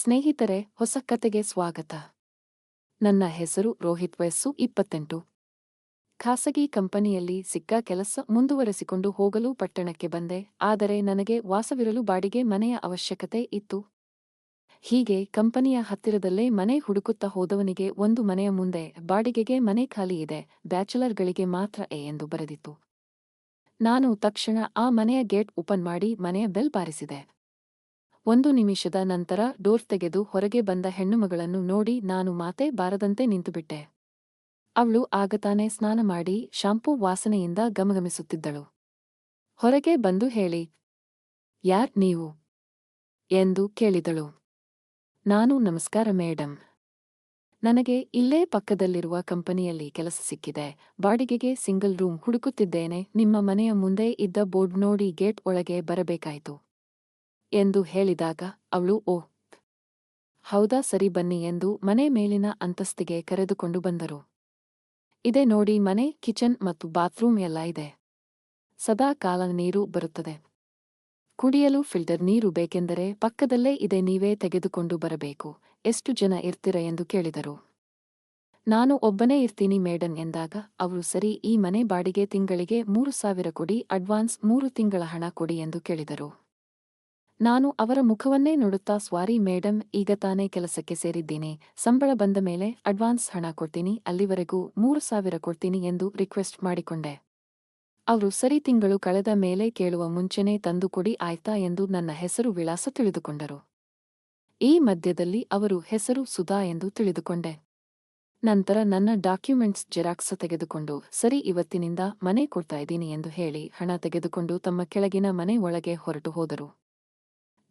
ಸ್ನೇಹಿತರೆ, ಹೊಸ ಕತೆಗೆ ಸ್ವಾಗತ. ನನ್ನ ಹೆಸರು ರೋಹಿತ್ ವಯಸ್ಸು ಇಪ್ಪತ್ತೆಂಟು. ಖಾಸಗಿ ಕಂಪನಿಯಲ್ಲಿ ಸಿಕ್ಕ ಕೆಲಸ ಮುಂದುವರೆಸಿಕೊಂಡು ಹೋಗಲು ಪಟ್ಟಣಕ್ಕೆ ಬಂದೆ, ಆದರೆ ನನಗೆ ವಾಸವಿರಲು ಬಾಡಿಗೆ ಮನೆಯ ಅವಶ್ಯಕತೆ ಇತ್ತು. ಹೀಗೆ ಕಂಪನಿಯ ಹತ್ತಿರದಲ್ಲೇ ಮನೆ ಹುಡುಕುತ್ತಾ ಹೋದವನಿಗೆ ಒಂದು ಮನೆಯ ಮುಂದೆ ಬಾಡಿಗೆಗೆ ಮನೆ ಖಾಲಿ ಇದೆ, ಬ್ಯಾಚುಲರ್ಗಳಿಗೆ ಮಾತ್ರ ಎ ಎಂದು ಬರೆದಿತ್ತು. ನಾನು ತಕ್ಷಣ ಆ ಮನೆಯ ಗೇಟ್ ಓಪನ್ ಮಾಡಿ ಮನೆಯ ಬೆಲ್ ಬಾರಿಸಿದೆ. ಒಂದು ನಿಮಿಷದ ನಂತರ ಡೋರ್ ತೆಗೆದು ಹೊರಗೆ ಬಂದ ಹೆಣ್ಣುಮಗಳನ್ನು ನೋಡಿ ನಾನು ಮಾತೆ ಬಾರದಂತೆ ನಿಂತುಬಿಟ್ಟೆ. ಅವಳು ಆಗತಾನೆ ಸ್ನಾನ ಮಾಡಿ ಶಾಂಪೂ ವಾಸನೆಯಿಂದ ಗಮಗಮಿಸುತ್ತಿದ್ದಳು. ಹೊರಗೆ ಬಂದು ಹೇಳಿ, ಯಾರ್ ನೀವು? ಎಂದು ಕೇಳಿದಳು. ನಾನು ನಮಸ್ಕಾರ, ಮೇಡಂ. ನನಗೆ ಇಲ್ಲೇ ಪಕ್ಕದಲ್ಲಿರುವ ಕಂಪನಿಯಲ್ಲಿ ಕೆಲಸ ಸಿಕ್ಕಿದೆ. ಬಾಡಿಗೆಗೆ ಸಿಂಗಲ್ ರೂಮ್ ಹುಡುಕುತ್ತಿದ್ದೇನೆ. ನಿಮ್ಮ ಮನೆಯ ಮುಂದೆ ಇದ್ದ ಬೋರ್ಡ್ ನೋಡಿ ಗೇಟ್ ಒಳಗೆ ಬರಬೇಕಾಯಿತು. ಎಂದು ಹೇಳಿದಾಗ ಅವಳು, ಓ, ಹೌದಾ ಸರಿ ಬನ್ನಿ ಎಂದು ಮನೆ ಮೇಲಿನ ಅಂತಸ್ತಿಗೆ ಕರೆದುಕೊಂಡು ಬಂದರು. ಇದೆ ನೋಡಿ ಮನೆ, ಕಿಚನ್ ಮತ್ತು ಬಾತ್ರೂಮ್ ಎಲ್ಲ ಇದೆ. ಸದಾ ಕಾಲ ನೀರು ಬರುತ್ತದೆ. ಕುಡಿಯಲು ಫಿಲ್ಟರ್ ನೀರು ಬೇಕೆಂದರೆ ಪಕ್ಕದಲ್ಲೇ ಇದೆ, ನೀವೇ ತೆಗೆದುಕೊಂಡು ಬರಬೇಕು. ಎಷ್ಟು ಜನ ಇರ್ತೀರ ಎಂದು ಕೇಳಿದರು. ನಾನು ಒಬ್ಬನೇ ಇರ್ತೀನಿ ಮೇಡನ್ ಎಂದಾಗ ಅವರು ಸರಿ, ಈ ಮನೆ ಬಾಡಿಗೆ ತಿಂಗಳಿಗೆ ಮೂರು ಸಾವಿರ ಕೊಡಿ, ಅಡ್ವಾನ್ಸ್ ಮೂರು ತಿಂಗಳ ಹಣ ಕೊಡಿ ಎಂದು ಕೇಳಿದರು. ನಾನು ಅವರ ಮುಖವನ್ನೇ ನೋಡುತ್ತಾ ಸ್ವಾರಿ ಮೇಡಂ, ಈಗ ತಾನೇ ಕೆಲಸಕ್ಕೆ ಸೇರಿದ್ದೀನಿ. ಸಂಬಳ ಬಂದ ಮೇಲೆ ಅಡ್ವಾನ್ಸ್ ಹಣ ಕೊಡ್ತೀನಿ, ಅಲ್ಲಿವರೆಗೂ ಮೂರು ಸಾವಿರ ಕೊಡ್ತೀನಿ ಎಂದು ರಿಕ್ವೆಸ್ಟ್ ಮಾಡಿಕೊಂಡೆ. ಅವರು ಸರಿ ತಿಂಗಳು ಕಳೆದ ಮೇಲೆ ಕೇಳುವ ಮುಂಚೆನೇ ತಂದು ಕೊಡಿ ಆಯ್ತಾ ಎಂದು ನನ್ನ ಹೆಸರು ವಿಳಾಸ ತಿಳಿದುಕೊಂಡರು. ಈ ಮಧ್ಯದಲ್ಲಿ ಅವರು ಹೆಸರು ಸುಧಾ ಎಂದು ತಿಳಿದುಕೊಂಡೆ. ನಂತರ ನನ್ನ ಡಾಕ್ಯುಮೆಂಟ್ಸ್ ಜೆರಾಕ್ಸ್ ತೆಗೆದುಕೊಂಡು, ಸರಿ ಇವತ್ತಿನಿಂದ ಮನೆ ಕೊಡ್ತಾ ಇದ್ದೀನಿ ಎಂದು ಹೇಳಿ ಹಣ ತೆಗೆದುಕೊಂಡು ತಮ್ಮ ಕೆಳಗಿನ ಮನೆ ಒಳಗೆ ಹೊರಟು ಹೋದರು.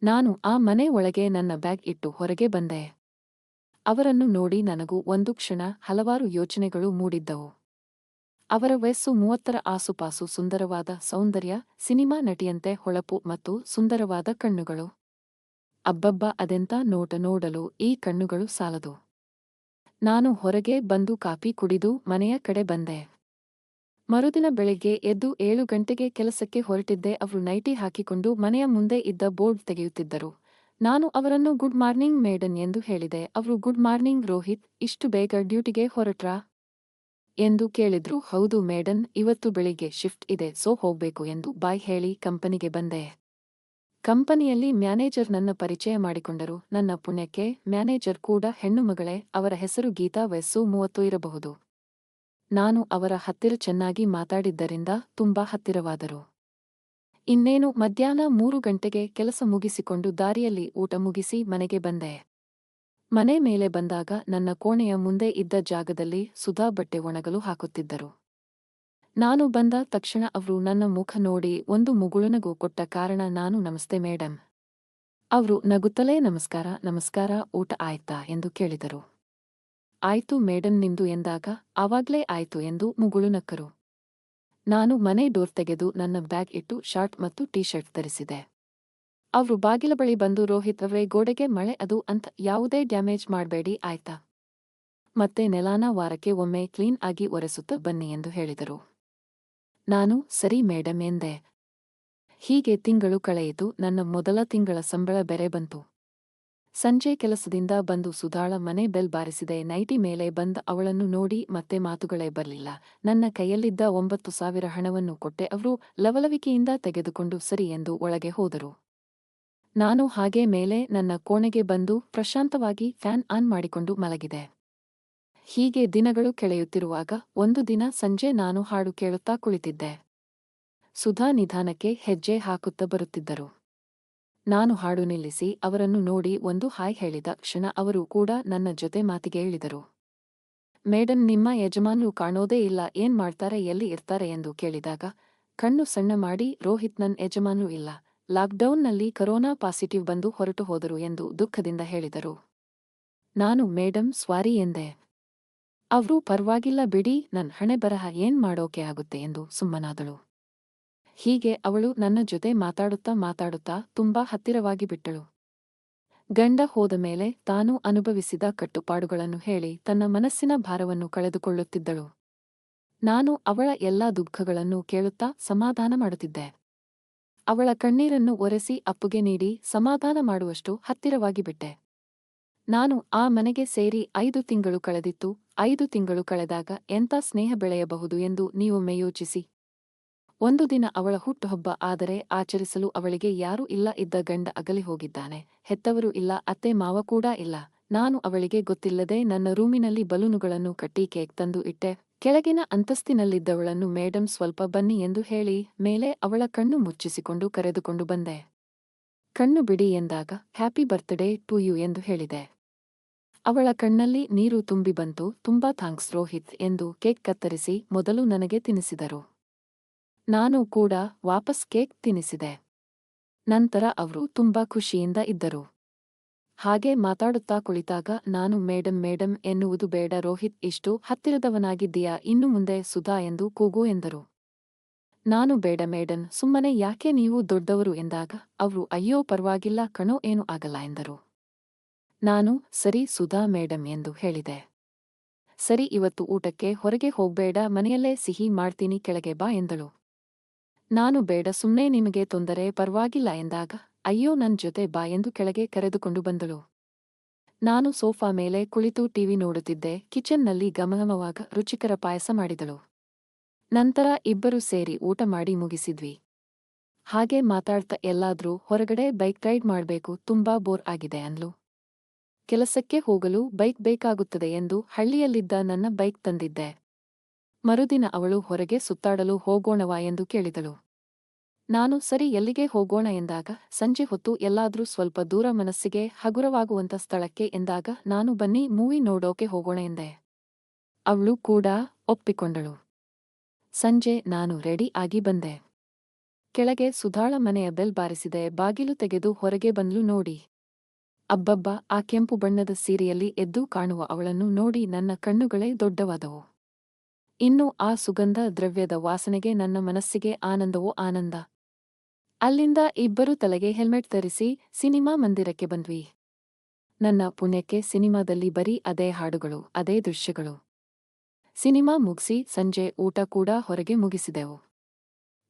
ನಾನು ಆ ಮನೆ ಒಳಗೆ ನನ್ನ ಬ್ಯಾಗ್ ಇಟ್ಟು ಹೊರಗೆ ಬಂದೆ. ಅವರನ್ನು ನೋಡಿ ನನಗೂ ಒಂದು ಕ್ಷಣ ಹಲವಾರು ಯೋಚನೆಗಳು ಮೂಡಿದ್ದವು. ಅವರ ವಯಸ್ಸು ಮೂವತ್ತರ ಆಸುಪಾಸು ಸುಂದರವಾದ ಸೌಂದರ್ಯ, ಸಿನಿಮಾ ನಟಿಯಂತೆ ಹೊಳಪು ಮತ್ತು ಸುಂದರವಾದ ಕಣ್ಣುಗಳು. ಅಬ್ಬಬ್ಬ, ಅದೆಂತ ನೋಟ ನೋಡಲು ಈ ಕಣ್ಣುಗಳು ಸಾಲದು. ನಾನು ಹೊರಗೆ ಬಂದು ಕಾಫಿ ಕುಡಿದು ಮನೆಯ ಕಡೆ ಬಂದೆ. ಮರುದಿನ ಬೆಳಿಗ್ಗೆ ಎದ್ದು ಏಳು ಗಂಟೆಗೆ ಕೆಲಸಕ್ಕೆ ಹೊರಟಿದ್ದೆ ಅವರು ನೈಟಿ ಹಾಕಿಕೊಂಡು ಮನೆಯ ಮುಂದೆ ಇದ್ದ ಬೋರ್ಡ್ ತೆಗೆಯುತ್ತಿದ್ದರು. ನಾನು ಅವರನ್ನು ಗುಡ್ ಮಾರ್ನಿಂಗ್ ಮೇಡನ್ ಎಂದು ಹೇಳಿದೆ. ಅವರು ಗುಡ್ ಮಾರ್ನಿಂಗ್ ರೋಹಿತ್, ಇಷ್ಟು ಬೇಗ ಡ್ಯೂಟಿಗೆ ಹೊರಟ್ರಾ? ಎಂದು ಕೇಳಿದ್ರು. ಹೌದು ಮೇಡನ್ ಇವತ್ತು ಬೆಳಿಗ್ಗೆ ಶಿಫ್ಟ್ ಇದೆ, ಸೋ ಹೋಗ್ಬೇಕು ಎಂದು ಬಾಯ್ ಹೇಳಿ ಕಂಪನಿಗೆ ಬಂದೆ. ಕಂಪನಿಯಲ್ಲಿ ಮ್ಯಾನೇಜರ್ ನನ್ನ ಪರಿಚಯ ಮಾಡಿಕೊಂಡರು. ನನ್ನ ಪುಣ್ಯಕ್ಕೆ ಮ್ಯಾನೇಜರ್ ಕೂಡ ಹೆಣ್ಣುಮಗಳೇ ಅವರ ಹೆಸರು ಗೀತಾ ವಯಸ್ಸು ಮೂವತ್ತು ಇರಬಹುದು. ನಾನು ಅವರ ಹತ್ತಿರ ಚೆನ್ನಾಗಿ ಮಾತಾಡಿದ್ದರಿಂದ ತುಂಬಾ ಹತ್ತಿರವಾದರು. ಇನ್ನೇನು ಮಧ್ಯಾಹ್ನ ಮೂರು ಗಂಟೆಗೆ ಕೆಲಸ ಮುಗಿಸಿಕೊಂಡು ದಾರಿಯಲ್ಲಿ ಊಟ ಮುಗಿಸಿ ಮನೆಗೆ ಬಂದೆ. ಮನೆ ಮೇಲೆ ಬಂದಾಗ ನನ್ನ ಕೋಣೆಯ ಮುಂದೆ ಇದ್ದ ಜಾಗದಲ್ಲಿ ಸುಧಾ ಬಟ್ಟೆ ಒಣಗಲು ಹಾಕುತ್ತಿದ್ದರು. ನಾನು ಬಂದ ತಕ್ಷಣ ಅವರು ನನ್ನ ಮುಖ ನೋಡಿ ಒಂದು ಮುಗುಳುನಗು ಕೊಟ್ಟ ಕಾರಣ ನಾನು ನಮಸ್ತೆ ಮೇಡಂ. ಅವರು ನಗುತ್ತಲೇ ನಮಸ್ಕಾರ ನಮಸ್ಕಾರ ಊಟ ಆಯ್ತಾ ಎಂದು ಕೇಳಿದರು. ಆಯ್ತು ಮೇಡಂ ನಿಂದು ಎಂದಾಗ, ಆವಾಗ್ಲೇ ಆಯ್ತು ಎಂದು ಮುಗುಳು ನಕ್ಕರು. ನಾನು ಮನೆ ಡೋರ್ ತೆಗೆದು ನನ್ನ ಬ್ಯಾಗ್ ಇಟ್ಟು ಶಾರ್ಟ್ ಮತ್ತು ಟೀ ಶರ್ಟ್ ಧರಿಸಿದೆ. ಅವರು ಬಾಗಿಲ ಬಳಿ ಬಂದು ರೋಹಿತ್ ಅವರೇ ಗೋಡೆಗೆ ಮಳೆ ಅದು ಅಂತ ಯಾವುದೇ ಡ್ಯಾಮೇಜ್ ಮಾಡಬೇಡಿ, ಆಯ್ತಾ? ಮತ್ತೆ ನೆಲಾನ ವಾರಕ್ಕೆ ಒಮ್ಮೆ ಕ್ಲೀನ್ ಆಗಿ ಒರೆಸುತ್ತ ಬನ್ನಿ ಎಂದು ಹೇಳಿದರು. ನಾನು, ಸರಿ ಮೇಡಂ ಎಂದೆ. ಹೀಗೆ ತಿಂಗಳು ಕಳೆಯಿತು. ನನ್ನ ಮೊದಲ ತಿಂಗಳ ಸಂಬಳ ಬೆರೆ ಬಂತು. ಸಂಜೆ ಕೆಲಸದಿಂದ ಬಂದು ಸುಧಾಳ ಮನೆ ಬೆಲ್ ಬಾರಿಸಿದೆ. ನೈಟಿ ಮೇಲೆ ಬಂದ ಅವಳನ್ನು ನೋಡಿ ಮತ್ತೆ ಮಾತುಗಳೇ ಬರಲಿಲ್ಲ. ನನ್ನ ಕೈಯಲ್ಲಿದ್ದ ಒಂಬತ್ತು ಸಾವಿರ ಹಣವನ್ನು ಕೊಟ್ಟೆ. ಅವರು ಲವಲವಿಕೆಯಿಂದ ತೆಗೆದುಕೊಂಡು ಸರಿ ಎಂದು ಒಳಗೆ ಹೋದರು. ನಾನು ಹಾಗೆ ಮೇಲೆ ನನ್ನ ಕೋಣೆಗೆ ಬಂದು ಪ್ರಶಾಂತವಾಗಿ ಫ್ಯಾನ್ ಆನ್ ಮಾಡಿಕೊಂಡು ಮಲಗಿದೆ. ಹೀಗೆ ದಿನಗಳು ಕೆಳೆಯುತ್ತಿರುವಾಗ ಒಂದು ದಿನ ಸಂಜೆ ನಾನು ಹಾಡು ಕೇಳುತ್ತಾ ಕುಳಿತಿದ್ದೆ. ಸುಧಾ ನಿಧಾನಕ್ಕೆ ಹೆಜ್ಜೆ ಹಾಕುತ್ತಾ ಬರುತ್ತಿದ್ದರು. ನಾನು ಹಾಡು ನಿಲ್ಲಿಸಿ ಅವರನ್ನು ನೋಡಿ ಒಂದು ಹಾಯ್ ಹೇಳಿದ ಕ್ಷಣ ಅವರು ಕೂಡ ನನ್ನ ಜೊತೆ ಮಾತಿಗೆ ಇಳಿದರು ಮೇಡನ್ ನಿಮ್ಮ ಯಜಮಾನ್ರು ಕಾಣೋದೇ ಇಲ್ಲ, ಏನ್ ಮಾಡ್ತಾರೆ, ಎಲ್ಲಿ ಇರ್ತಾರೆ ಎಂದು ಕೇಳಿದಾಗ, ಕಣ್ಣು ಸಣ್ಣ ಮಾಡಿ ರೋಹಿತ್ ನನ್ ಯಜಮಾನ್ರು ಇಲ್ಲ, ಲಾಕ್ಡೌನ್ನಲ್ಲಿ ಕರೋನಾ ಪಾಸಿಟಿವ್ ಬಂದು ಹೊರಟು ಹೋದರು ಎಂದು ದುಃಖದಿಂದ ಹೇಳಿದರು. ನಾನು, ಮೇಡಂ, ಸ್ವಾರಿ ಎಂದೆ. ಅವರು ಪರವಾಗಿಲ್ಲ ಬಿಡಿ, ನನ್ ಹಣೆ ಬರಹ ಏನ್ ಮಾಡೋಕೆ ಆಗುತ್ತೆ? ಎಂದು ಸುಮ್ಮನಾದಳು. ಹೀಗೆ ಅವಳು ನನ್ನ ಜೊತೆ ಮಾತಾಡುತ್ತಾ ಮಾತಾಡುತ್ತಾ ತುಂಬಾ ಹತ್ತಿರವಾಗಿ ಬಿಟ್ಟಳು. ಗಂಡ ಹೋದ ಮೇಲೆ ತಾನು ಅನುಭವಿಸಿದ ಕಟ್ಟುಪಾಡುಗಳನ್ನು ಹೇಳಿ ತನ್ನ ಮನಸ್ಸಿನ ಭಾರವನ್ನು ಕಳೆದುಕೊಳ್ಳುತ್ತಿದ್ದಳು. ನಾನು ಅವಳ ಎಲ್ಲಾ ದುಃಖಗಳನ್ನು ಕೇಳುತ್ತಾ ಸಮಾಧಾನ ಮಾಡುತ್ತಿದ್ದೆ. ಅವಳ ಕಣ್ಣೀರನ್ನು ಒರೆಸಿ ಅಪ್ಪುಗೆ ನೀಡಿ ಸಮಾಧಾನ ಮಾಡುವಷ್ಟು ಹತ್ತಿರವಾಗಿ ಬಿಟ್ಟೆ. ನಾನು ಆ ಮನೆಗೆ ಸೇರಿ ಐದು ತಿಂಗಳು ಕಳೆದಿತ್ತು, ಐದು ತಿಂಗಳು ಕಳೆದಾಗ ಎಂಥ ಸ್ನೇಹ ಬೆಳೆಯಬಹುದು ಎಂದು ನೀವೊಮ್ಮೆ ಯೋಚಿಸಿ. ಒಂದು ದಿನ ಅವಳ ಹುಟ್ಟುಹಬ್ಬ ಆದರೆ ಆಚರಿಸಲು ಅವಳಿಗೆ ಯಾರೂ ಇಲ್ಲ ಇದ್ದ ಗಂಡ ಅಗಲಿ ಹೋಗಿದ್ದಾನೆ. ಹೆತ್ತವರು ಇಲ್ಲ, ಅತ್ತೆ ಮಾವ ಕೂಡ ಇಲ್ಲ. ನಾನು ಅವಳಿಗೆ ಗೊತ್ತಿಲ್ಲದೆ ನನ್ನ ರೂಮಿನಲ್ಲಿ ಬಲೂನುಗಳನ್ನು ಕಟ್ಟಿ ಕೇಕ್ ತಂದು ಇಟ್ಟೆ. ಕೆಳಗಿನ ಅಂತಸ್ತಿನಲ್ಲಿದ್ದವಳನ್ನು, ಮೇಡಂ, ಸ್ವಲ್ಪ ಬನ್ನಿ ಎಂದು ಹೇಳಿ ಮೇಲೆ ಅವಳ ಕಣ್ಣು ಮುಚ್ಚಿಸಿಕೊಂಡು ಕರೆದುಕೊಂಡು ಬಂದೆ. ಕಣ್ಣು ಬಿಡಿ ಎಂದಾಗ, ಹ್ಯಾಪಿ ಬರ್ತ್ಡೇ ಟು ಯು ಎಂದು ಹೇಳಿದೆ. ಅವಳ ಕಣ್ಣಲ್ಲಿ ನೀರು ತುಂಬಿ ಬಂತು. ತುಂಬಾ ಥ್ಯಾಂಕ್ಸ್ ರೋಹಿತ್ ಎಂದು ಕೇಕ್ ಕತ್ತರಿಸಿ ಮೊದಲು ನನಗೆ ತಿನ್ನಿಸಿದರು. ನಾನು ಕೂಡ ವಾಪಸ್ ಕೇಕ್ ತಿನ್ನಿಸಿದೆ. ನಂತರ ಅವರು ತುಂಬಾ ಖುಷಿಯಿಂದ ಇದ್ದರು. ಹಾಗೆ ಮಾತಾಡುತ್ತಾ ಕುಳಿತಾಗ, ನಾನು ಮೇಡಂ ಮೇಡಂ ಎನ್ನುವುದು ಬೇಡ ರೋಹಿತ್, ಇಷ್ಟು ಹತ್ತಿರದವನಾಗಿದ್ದೀಯಾ? ಇನ್ನು ಮುಂದೆ ಸುಧಾ ಎಂದು ಕೂಗು ಎಂದರು. ನಾನು ಬೇಡ ಮೇಡಂ, ಸುಮ್ಮನೆ ಯಾಕೆ ನೀವು ದೊಡ್ಡವರು? ಎಂದಾಗ, ಅವರು ಅಯ್ಯೋ ಪರವಾಗಿಲ್ಲ ಕಣೋ, ಏನೂ ಆಗಲ್ಲ ಎಂದರು. ನಾನು, ಸರಿ ಸುಧಾ ಮೇಡಂ ಎಂದು ಹೇಳಿದೆ. ಸರಿ, ಇವತ್ತು ಊಟಕ್ಕೆ ಹೊರಗೆ ಹೋಗ್ಬೇಡ, ಮನೆಯಲ್ಲೇ ಸಿಹಿ ಮಾಡ್ತೀನಿ, ಕೆಳಗೆ ಬಾ ಎಂದಳು. ನಾನು ಬೇಡ ಸುಮ್ಮನೆ ನಿಮಗೆ ತೊಂದರೆ, ಪರವಾಗಿಲ್ಲ ಎಂದಾಗ, ಅಯ್ಯೋ ನನ್ ಜೊತೆ ಬಾ ಎಂದು ಕೆಳಗೆ ಕರೆದುಕೊಂಡು ಬಂದಳು. ನಾನು ಸೋಫಾ ಮೇಲೆ ಕುಳಿತು ಟಿವಿ ನೋಡುತ್ತಿದ್ದೆ, ಕಿಚನ್ನಲ್ಲಿ ಗಮಗಮವಾಗ ರುಚಿಕರ ಪಾಯಸ ಮಾಡಿದಳು. ನಂತರ ಇಬ್ಬರು ಸೇರಿ ಊಟ ಮಾಡಿ ಮುಗಿಸಿದ್ವಿ. ಹಾಗೆ ಮಾತಾಡ್ತಾ ಎಲ್ಲಾದ್ರೂ ಹೊರಗಡೆ ಬೈಕ್ ರೈಡ್ ಮಾಡ್ಬೇಕು, ತುಂಬಾ ಬೋರ್ ಆಗಿದೆ ಅಂದ್ಲು. ಕೆಲಸಕ್ಕೆ ಹೋಗಲು ಬೈಕ್ ಬೇಕಾಗುತ್ತದೆ ಎಂದು ಹಳ್ಳಿಯಲ್ಲಿದ್ದ ನನ್ನ ಬೈಕ್ ತಂದಿದ್ದೆ. ಮರುದಿನ ಅವಳು ಹೊರಗೆ ಸುತ್ತಾಡಲು ಹೋಗೋಣವಾ ಎಂದು ಕೇಳಿದಳು. ನಾನು ಸರಿ ಎಲ್ಲಿಗೆ ಹೋಗೋಣ ಎಂದಾಗ, ಸಂಜೆ ಹೊತ್ತು ಎಲ್ಲಾದ್ರೂ ಸ್ವಲ್ಪ ದೂರ ಮನಸ್ಸಿಗೆ ಹಗುರವಾಗುವಂತ ಸ್ಥಳಕ್ಕೆ ಎಂದಾಗ ನಾನು ಬನ್ನಿ ಮೂವಿ ನೋಡೋಕೆ ಹೋಗೋಣ ಎಂದೆ. ಅವಳು ಕೂಡ ಒಪ್ಪಿಕೊಂಡಳು. ಸಂಜೆ ನಾನು ರೆಡಿ ಆಗಿ ಬಂದೆ. ಕೆಳಗೆ ಸುಧಾಳ ಮನೆಯ ಬೆಲ್ ಬಾರಿಸಿದೆ, ಬಾಗಿಲು ತೆಗೆದು ಹೊರಗೆ ಬಂದ್ಲು ನೋಡಿ. ಅಬ್ಬಬ್ಬ, ಆ ಕೆಂಪು ಬಣ್ಣದ ಸೀರೆಯಲ್ಲಿ ಎದ್ದು ಕಾಣುವ ಅವಳನ್ನು ನೋಡಿ ನನ್ನ ಕಣ್ಣುಗಳೇ ದೊಡ್ಡವಾದವು. ಇನ್ನು ಆ ಸುಗಂಧ ದ್ರವ್ಯದ ವಾಸನೆಗೆ ನನ್ನ ಮನಸ್ಸಿಗೆ ಆನಂದವೋ ಆನಂದ. ಅಲ್ಲಿಂದ ಇಬ್ಬರು ತಲೆಗೆ ಹೆಲ್ಮೆಟ್ ಧರಿಸಿ ಸಿನಿಮಾ ಮಂದಿರಕ್ಕೆ ಬಂದ್ವಿ. ನನ್ನ ಪುಣ್ಯಕ್ಕೆ ಸಿನಿಮಾದಲ್ಲಿ ಬರೀ ಅದೇ ಹಾಡುಗಳು, ಅದೇ ದೃಶ್ಯಗಳು. ಸಿನಿಮಾ ಮುಗಿಸಿ ಸಂಜೆ ಊಟ ಕೂಡ ಹೊರಗೆ ಮುಗಿಸಿದೆವು.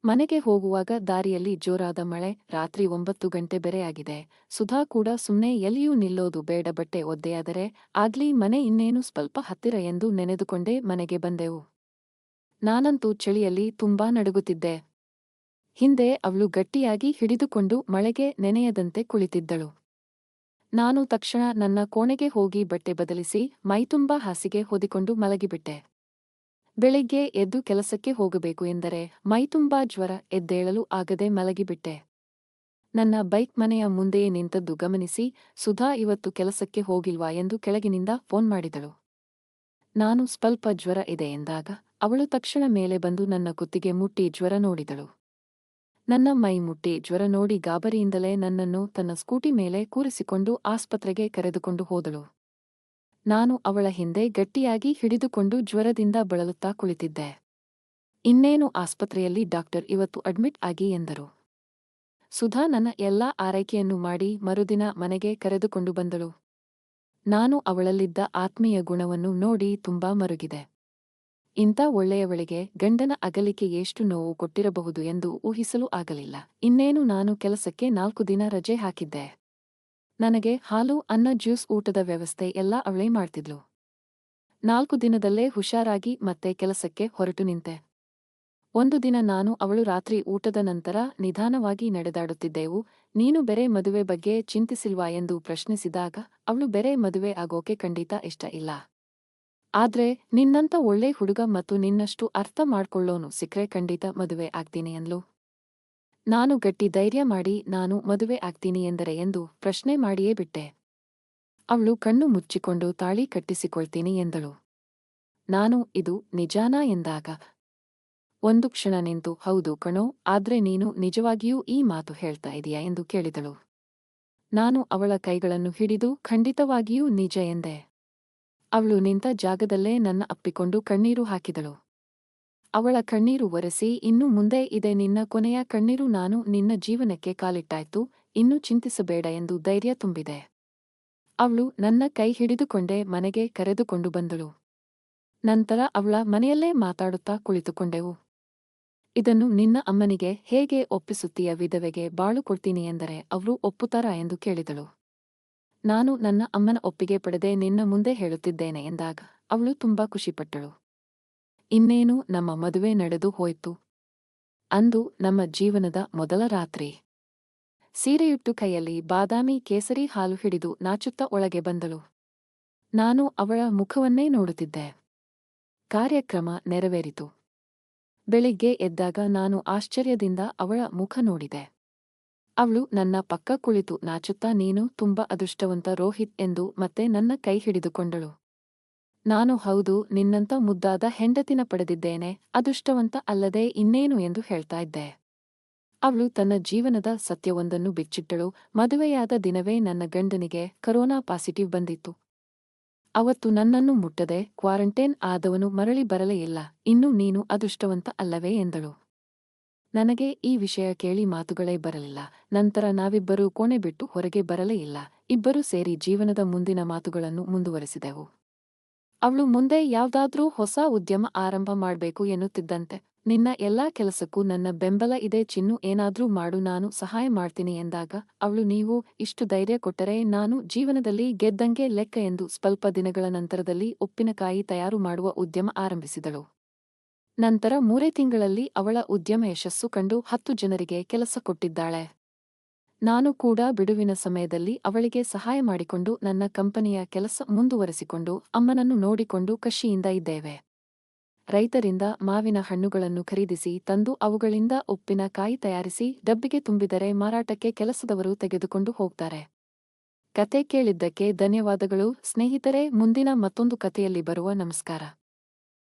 ಮನೆಗೆ ಹೋಗುವಾಗ ದಾರಿಯಲ್ಲಿ ಜೋರಾದ ಮಳೆ, ರಾತ್ರಿ ಒಂಬತ್ತು ಗಂಟೆ ಬೆರೆಯಾಗಿದೆ. ಸುಧಾ ಕೂಡ ಸುಮ್ಮನೆ ಎಲ್ಲಿಯೂ ನಿಲ್ಲೋದು ಬೇಡ ಬಟ್ಟೆ ಒದ್ದೆಯಾದರೆ ಆಗ್ಲಿ ಮನೆ ಇನ್ನೇನು ಸ್ವಲ್ಪ ಹತ್ತಿರ ಎಂದು ನೆನೆದುಕೊಂಡೇ ಮನೆಗೆ ಬಂದೆವು. ನಾನಂತೂ ಚಳಿಯಲ್ಲಿ ತುಂಬಾ ನಡುಗುತ್ತಿದ್ದೆ. ಹಿಂದೆ ಅವಳು ಗಟ್ಟಿಯಾಗಿ ಹಿಡಿದುಕೊಂಡು ಮಳೆಗೆ ನೆನೆಯದಂತೆ ಕುಳಿತಿದ್ದಳು. ನಾನು ತಕ್ಷಣ ನನ್ನ ಕೋಣೆಗೆ ಹೋಗಿ ಬಟ್ಟೆ ಬದಲಿಸಿ ಮೈತುಂಬಾ ಹಾಸಿಗೆ ಹೊದಿಕೊಂಡು ಮಲಗಿಬಿಟ್ಟೆ. ಬೆಳಿಗ್ಗೆ ಎದ್ದು ಕೆಲಸಕ್ಕೆ ಹೋಗಬೇಕು ಎಂದರೆ ಮೈತುಂಬಾ ಜ್ವರ ಎದ್ದೇಳಲು ಆಗದೆ ಮಲಗಿಬಿಟ್ಟೆ. ನನ್ನ ಬೈಕ್ ಮನೆಯ ಮುಂದೆಯೇ ನಿಂತದ್ದು ಗಮನಿಸಿ, ಸುಧಾ, ಇವತ್ತು ಕೆಲಸಕ್ಕೆ ಹೋಗಿಲ್ವಾ? ಎಂದು ಕೆಳಗಿನಿಂದ ಫೋನ್ ಮಾಡಿದಳು. ನಾನು ಸ್ವಲ್ಪ ಜ್ವರ ಇದೆ ಎಂದಾಗ ಅವಳು ತಕ್ಷಣ ಮೇಲೆ ಬಂದು ನನ್ನ ಕುತ್ತಿಗೆ ಮುಟ್ಟಿ ಜ್ವರ ನೋಡಿದಳು. ನನ್ನ ಮೈ ಮುಟ್ಟಿ ಜ್ವರ ನೋಡಿ ಗಾಬರಿಯಿಂದಲೇ ನನ್ನನ್ನು ತನ್ನ ಸ್ಕೂಟಿ ಮೇಲೆ ಕೂರಿಸಿಕೊಂಡು ಆಸ್ಪತ್ರೆಗೆ ಕರೆದುಕೊಂಡು ಹೋದಳು. ನಾನು ಅವಳ ಹಿಂದೆ ಗಟ್ಟಿಯಾಗಿ ಹಿಡಿದುಕೊಂಡು ಜ್ವರದಿಂದ ಬಳಲುತ್ತಾ ಕುಳಿತಿದ್ದೆ. ಇನ್ನೇನು ಆಸ್ಪತ್ರೆಯಲ್ಲಿ ಡಾಕ್ಟರ್ ಇವತ್ತು ಅಡ್ಮಿಟ್ ಆಗಿ ಎಂದರು. ಸುಧಾ ನನ್ನ ಎಲ್ಲಾ ಆರೈಕೆಯನ್ನು ಮಾಡಿ ಮರುದಿನ ಮನೆಗೆ ಕರೆದುಕೊಂಡು ಬಂದಳು. ನಾನು ಅವಳಲ್ಲಿದ್ದ ಆತ್ಮೀಯ ಗುಣವನ್ನು ನೋಡಿ ತುಂಬಾ ಮರುಗಿದೆ. ಇಂಥ ಒಳ್ಳೆಯವಳಿಗೆ ಗಂಡನ ಅಗಲಿಕೆ ಎಷ್ಟು ನೋವು ಕೊಟ್ಟಿರಬಹುದು ಎಂದು ಊಹಿಸಲು ಆಗಲಿಲ್ಲ. ಇನ್ನೇನು ನಾನು ಕೆಲಸಕ್ಕೆ ನಾಲ್ಕು ದಿನ ರಜೆ ಹಾಕಿದ್ದೆ. ನನಗೆ ಹಾಲು, ಅನ್ನ, ಜ್ಯೂಸ್, ಊಟದ ವ್ಯವಸ್ಥೆ ಎಲ್ಲ ಅವಳೇ ಮಾಡ್ತಿದ್ಲು. ನಾಲ್ಕು ದಿನದಲ್ಲೇ ಹುಷಾರಾಗಿ ಮತ್ತೆ ಕೆಲಸಕ್ಕೆ ಹೊರಟು ನಿಂತೆ. ಒಂದು ದಿನ ನಾನು ಅವಳು ರಾತ್ರಿ ಊಟದ ನಂತರ ನಿಧಾನವಾಗಿ ನಡೆದಾಡುತ್ತಿದ್ದೆವು. ನೀನು ಬೆರೆ ಮದುವೆ ಬಗ್ಗೆ ಚಿಂತಿಸಿಲ್ವಾ ಎಂದು ಪ್ರಶ್ನಿಸಿದಾಗ ಅವಳು ಬೆರೆ ಮದುವೆ ಆಗೋಕೆ ಖಂಡಿತ ಇಷ್ಟ ಇಲ್ಲ. ಆದ್ರೆ ನಿನ್ನಂತ ಒಳ್ಳೆ ಹುಡುಗ ಮತ್ತು ನಿನ್ನಷ್ಟು ಅರ್ಥ ಮಾಡ್ಕೊಳ್ಳೋನು ಸಿಕ್ರೆ ಖಂಡಿತ ಮದುವೆ ಆಗ್ತೀನಿ ಅಂದ್ಲು. ನಾನು ಗಟ್ಟಿ ಧೈರ್ಯ ಮಾಡಿ ನಾನು ಮದುವೆ ಆಗ್ತೀನಿ ಎಂದರೆ ಎಂದು ಪ್ರಶ್ನೆ ಮಾಡಿಯೇ ಬಿಟ್ಟೆ. ಅವಳು ಕಣ್ಣು ಮುಚ್ಚಿಕೊಂಡು ತಾಳಿ ಕಟ್ಟಿಸಿಕೊಳ್ತೀನಿ ಎಂದಳು. ನಾನು ಇದು ನಿಜಾನಾ ಎಂದಾಗ. ಒಂದು ಕ್ಷಣ ನಿಂತು, ಹೌದು ಕಣೋ, ಆದ್ರೆ ನೀನು ನಿಜವಾಗಿಯೂ ಈ ಮಾತು ಹೇಳ್ತಾ ಇದೀಯಾ? ಎಂದು ಕೇಳಿದಳು. ನಾನು ಅವಳ ಕೈಗಳನ್ನು ಹಿಡಿದು, ಖಂಡಿತವಾಗಿಯೂ ನಿಜ ಎಂದೆ. ಅವಳು ನಿಂತ ಜಾಗದಲ್ಲೇ ನನ್ನ ಅಪ್ಪಿಕೊಂಡು ಕಣ್ಣೀರು ಹಾಕಿದಳು. ಅವಳ ಕಣ್ಣೀರು ಒರೆಸಿ, ಇನ್ನು ಮುಂದೆ ಇದೆ ನಿನ್ನ ಕೊನೆಯ ಕಣ್ಣೀರು, ನಾನು ನಿನ್ನ ಜೀವನಕ್ಕೆ ಕಾಲಿಟ್ಟಾಯ್ತು, ಇನ್ನು ಚಿಂತಿಸಬೇಡ ಎಂದು ಧೈರ್ಯ ತುಂಬಿದೆ. ಅವಳು ನನ್ನ ಕೈ ಹಿಡಿದುಕೊಂಡೇ ಮನೆಗೆ ಕರೆದುಕೊಂಡು ಬಂದಳು. ನಂತರ ಅವಳ ಮನೆಯಲ್ಲೇ ಮಾತಾಡುತ್ತಾ ಕುಳಿತುಕೊಂಡೆವು. ಇದನ್ನು ನಿನ್ನ ಅಮ್ಮನಿಗೆ ಹೇಗೆ ಒಪ್ಪಿಸುತ್ತೀಯ ವಿಧವೆಗೆ ಬಾಳು ಕೊಡ್ತೀನಿ ಎಂದರೆ, ಅವರು ಒಪ್ಪುತ್ತಾರಾ? ಎಂದು ಕೇಳಿದಳು. ನಾನು ನನ್ನ ಅಮ್ಮನ ಒಪ್ಪಿಗೆ ಪಡೆದೆ ನಿನ್ನ ಮುಂದೆ ಹೇಳುತ್ತಿದ್ದೇನೆ ಎಂದಾಗ ಅವಳು ತುಂಬಾ ಖುಷಿಪಟ್ಟಳು. ಇನ್ನೇನು ನಮ್ಮ ಮದುವೆ ನಡೆದು ಹೋಯ್ತು. ಅಂದು ನಮ್ಮ ಜೀವನದ ಮೊದಲ ರಾತ್ರಿ. ಸೀರೆಯುಟ್ಟು ಕೈಯಲ್ಲಿ ಬಾದಾಮಿ ಕೇಸರಿ ಹಾಲು ಹಿಡಿದು ನಾಚುತ್ತಾ ಒಳಗೆ ಬಂದಳು. ನಾನು ಅವಳ ಮುಖವನ್ನೇ ನೋಡುತ್ತಿದ್ದೆ. ಕಾರ್ಯಕ್ರಮ ನೆರವೇರಿತು. ಬೆಳಿಗ್ಗೆ ಎದ್ದಾಗ ನಾನು ಆಶ್ಚರ್ಯದಿಂದ ಅವಳ ಮುಖ ನೋಡಿದೆ. ಅವಳು ನನ್ನ ಪಕ್ಕ ಕುಳಿತು ನಾಚುತ್ತಾ ನೀನು ತುಂಬ ಅದೃಷ್ಟವಂತ ರೋಹಿತ್ ಎಂದು ಮತ್ತೆ ನನ್ನ ಕೈ ಹಿಡಿದುಕೊಂಡಳು. ನಾನು ಹೌದು, ನಿನ್ನಂತ ಮುದ್ದಾದ ಹೆಂಡತಿನ ಪಡೆದಿದ್ದೇನೆ, ಅದೃಷ್ಟವಂತ ಅಲ್ಲದೆ ಇನ್ನೇನು ಎಂದು ಹೇಳ್ತಾ ಇದ್ದೆ. ಅವಳು ತನ್ನ ಜೀವನದ ಸತ್ಯವೊಂದನ್ನು ಬಿಚ್ಚಿಟ್ಟಳು, ಮದುವೆಯಾದ ದಿನವೇ ನನ್ನ ಗಂಡನಿಗೆ ಕರೋನಾ ಪಾಸಿಟಿವ್ ಬಂದಿತ್ತು. ಅವತ್ತು ನನ್ನನ್ನು ಮುಟ್ಟದೆ ಕ್ವಾರಂಟೈನ್ ಆದವನು ಮರಳಿ ಬರಲೇ ಇಲ್ಲ, ಇನ್ನು ನೀನು ಅದೃಷ್ಟವಂತ ಅಲ್ಲವೇ ಎಂದಳು. ನನಗೆ ಈ ವಿಷಯ ಕೇಳಿ ಮಾತುಗಳೇ ಬರಲಿಲ್ಲ. ನಂತರ ನಾವಿಬ್ಬರೂ ಕೋಣೆ ಬಿಟ್ಟು ಹೊರಗೆ ಬರಲೇ ಇಲ್ಲ. ಇಬ್ಬರೂ ಸೇರಿ ಜೀವನದ ಮುಂದಿನ ಮಾತುಗಳನ್ನು ಮುಂದುವರೆಸಿದೆವು. ಅವಳು ಮುಂದೆ ಯಾವ್ದಾದ್ರೂ ಹೊಸ ಉದ್ಯಮ ಆರಂಭ ಮಾಡ್ಬೇಕು ಎನ್ನುತ್ತಿದ್ದಂತೆ. ನಿನ್ನ ಎಲ್ಲಾ ಕೆಲಸಕ್ಕೂ ನನ್ನ ಬೆಂಬಲ ಇದೆ, ಚಿನ್ನು, ಏನಾದ್ರೂ ಮಾಡು, ನಾನು ಸಹಾಯ ಮಾಡ್ತೀನಿ ಎಂದಾಗ ಅವಳು, ನೀವು ಇಷ್ಟು ಧೈರ್ಯ ಕೊಟ್ಟರೆ ನಾನು ಜೀವನದಲ್ಲಿ ಗೆದ್ದಂಗೆ ಲೆಕ್ಕ ಎಂದು ಸ್ವಲ್ಪ ದಿನಗಳ ನಂತರದಲ್ಲಿ ಉಪ್ಪಿನಕಾಯಿ ತಯಾರು ಮಾಡುವ ಉದ್ಯಮ ಆರಂಭಿಸಿದಳು. ನಂತರ ಮೂರೇ ತಿಂಗಳಲ್ಲಿ ಅವಳ ಉದ್ಯಮ ಯಶಸ್ಸು ಕಂಡು ಹತ್ತು ಜನರಿಗೆ ಕೆಲಸ ಕೊಟ್ಟಿದ್ದಾಳೆ. ನಾನು ಕೂಡ ಬಿಡುವಿನ ಸಮಯದಲ್ಲಿ ಅವಳಿಗೆ ಸಹಾಯ ಮಾಡಿಕೊಂಡು ನನ್ನ ಕಂಪನಿಯ ಕೆಲಸ ಮುಂದುವರೆಸಿಕೊಂಡು ಅಮ್ಮನನ್ನು ನೋಡಿಕೊಂಡು ಕಷಿಯಿಂದ ಇದ್ದೇವೆ. ರೈತರಿಂದ ಮಾವಿನ ಹಣ್ಣುಗಳನ್ನು ಖರೀದಿಸಿ ತಂದು ಅವುಗಳಿಂದ ಉಪ್ಪಿನ ಕಾಯಿ ತಯಾರಿಸಿ ಡಬ್ಬಿಗೆ ತುಂಬಿದರೆ ಮಾರಾಟಕ್ಕೆ ಕೆಲಸದವರು ತೆಗೆದುಕೊಂಡು ಹೋಗ್ತಾರೆ. ಕತೆ ಕೇಳಿದ್ದಕ್ಕೆ ಧನ್ಯವಾದಗಳು ಸ್ನೇಹಿತರೆ, ಮುಂದಿನ ಮತ್ತೊಂದು ಕಥೆಯಲ್ಲಿ ಬರುವ ನಮಸ್ಕಾರ.